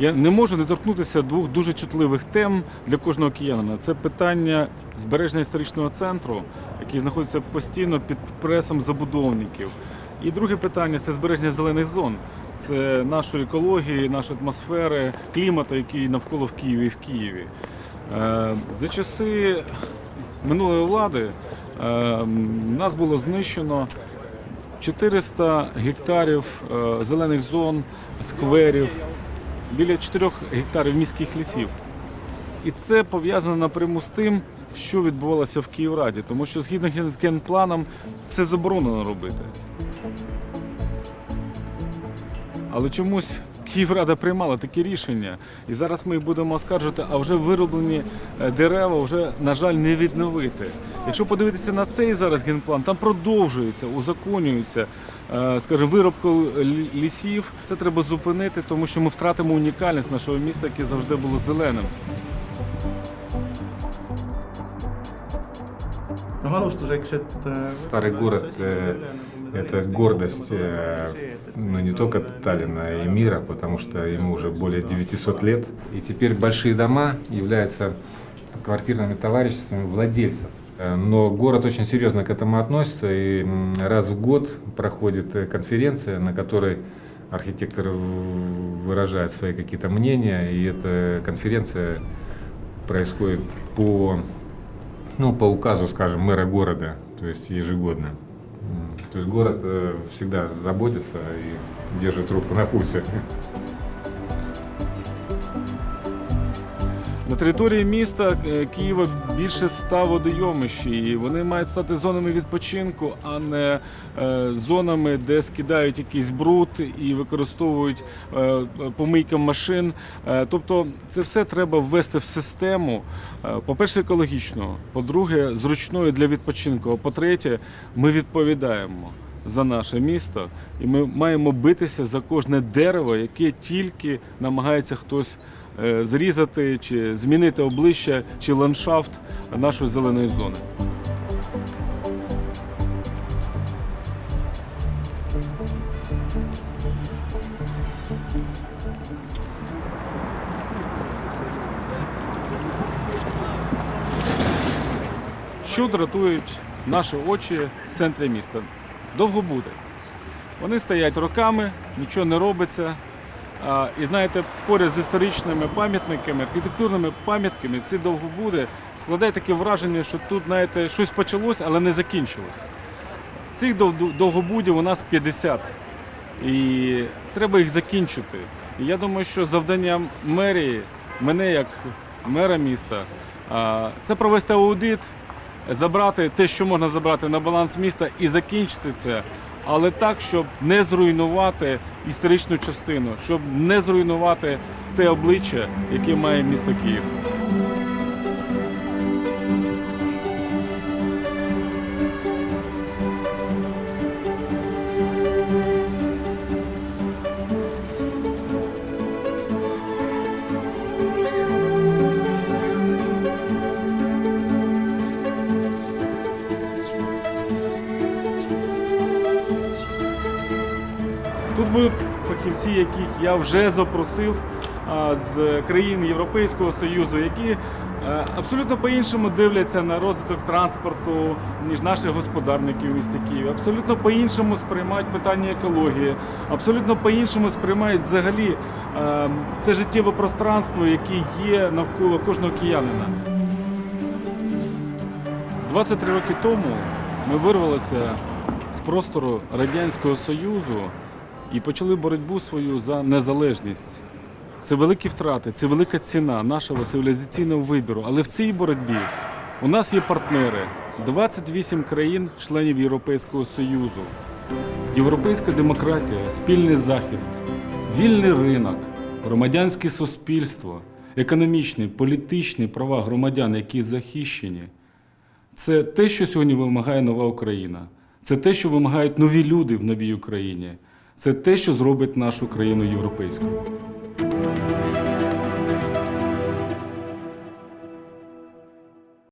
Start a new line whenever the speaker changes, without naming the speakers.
Я не можу не торкнутися двох дуже чутливих тем для кожного киянина. Це питання збереження історичного центру, який знаходиться постійно під пресом забудовників. І друге питання це збереження зелених зон. Це нашої екології, нашої атмосфери, клімату, який навколо в Києві і в Києві. Е, За часи минулої влади е, нас було знищено 400 гектарів е, зелених зон, скверів, біля 4 гектарів міських лісів. І це пов'язано напряму з тим, що відбувалося в Київраді, тому що згідно з генпланом це заборонено робити. Але чомусь Київрада приймала такі рішення, і зараз ми будемо оскаржувати, а вже вироблені е, дерева вже, на жаль, не відновити. Якщо подивитися на цей зараз генплан, там продовжується, узаконюється, скажем скажімо, виробка лісів. Це треба зупинити, тому що ми втратимо унікальність нашого міста, яке завжди було зеленим.
noh, alustuseks, et
Старый город это гордость э, ну, не только Таллина и мира, потому что ему уже более 900 лет. И теперь большие дома являются квартирными товариществами владельцев. Э, Но город очень серьезно к этому относится, и раз в год проходит э, конференция, на которой архитекторы выражают свои какие-то мнения, и эта конференция происходит по ну, по указу, скажем, мэра города, то есть ежегодно. То есть город э, всегда заботится и держит руку на пульсе.
На території міста е, Києва більше ста водойомищ, і вони мають стати зонами відпочинку, а не е, зонами, де скидають якийсь бруд і використовують е, помийка машин. Тобто це все треба ввести в систему. По-перше, екологічно, по-друге, зручною для відпочинку. А по-третє, ми відповідаємо. За наше місто, і ми маємо битися за кожне дерево, яке тільки намагається хтось зрізати чи змінити обличчя чи ландшафт нашої зеленої зони. Що дратують наші очі в центрі міста? Довго буде. Вони стоять роками, нічого не робиться. І знаєте, поряд з історичними пам'ятниками, архітектурними пам'ятками, ці довгобуди складає таке враження, що тут, знаєте, щось почалось, але не закінчилось. Цих довгобудів у нас 50. І треба їх закінчити. І я думаю, що завданням мерії, мене як мера міста, це провести аудит, забрати те, що можна забрати на баланс міста, і закінчити це. Але так, щоб не зруйнувати історичну частину, щоб не зруйнувати те обличчя, яке має місто Київ. Тут фахівці, яких я вже запросив з країн Європейського Союзу, які е, абсолютно по-іншому дивляться на розвиток транспорту, ніж наші господарники у місті Києві. Абсолютно по-іншому сприймають питання екології, абсолютно по-іншому сприймають взагалі е, це життєве пространство, яке є навколо кожного киянина. 23 роки тому ми вирвалися з простору Радянського Союзу і почали боротьбу свою за незалежність. Це великі втрати, це велика ціна нашого цивілізаційного вибору. Але в цій боротьбі у нас є партнери 28 країн-членів Європейського Союзу. Європейська демократія, спільний захист, вільний ринок, громадянське суспільство, економічні, політичні права громадян, які захищені. Це те, що сьогодні вимагає нова Україна. Це те, що вимагають нові люди в новій Україні. Це те, що зробить нашу країну європейською.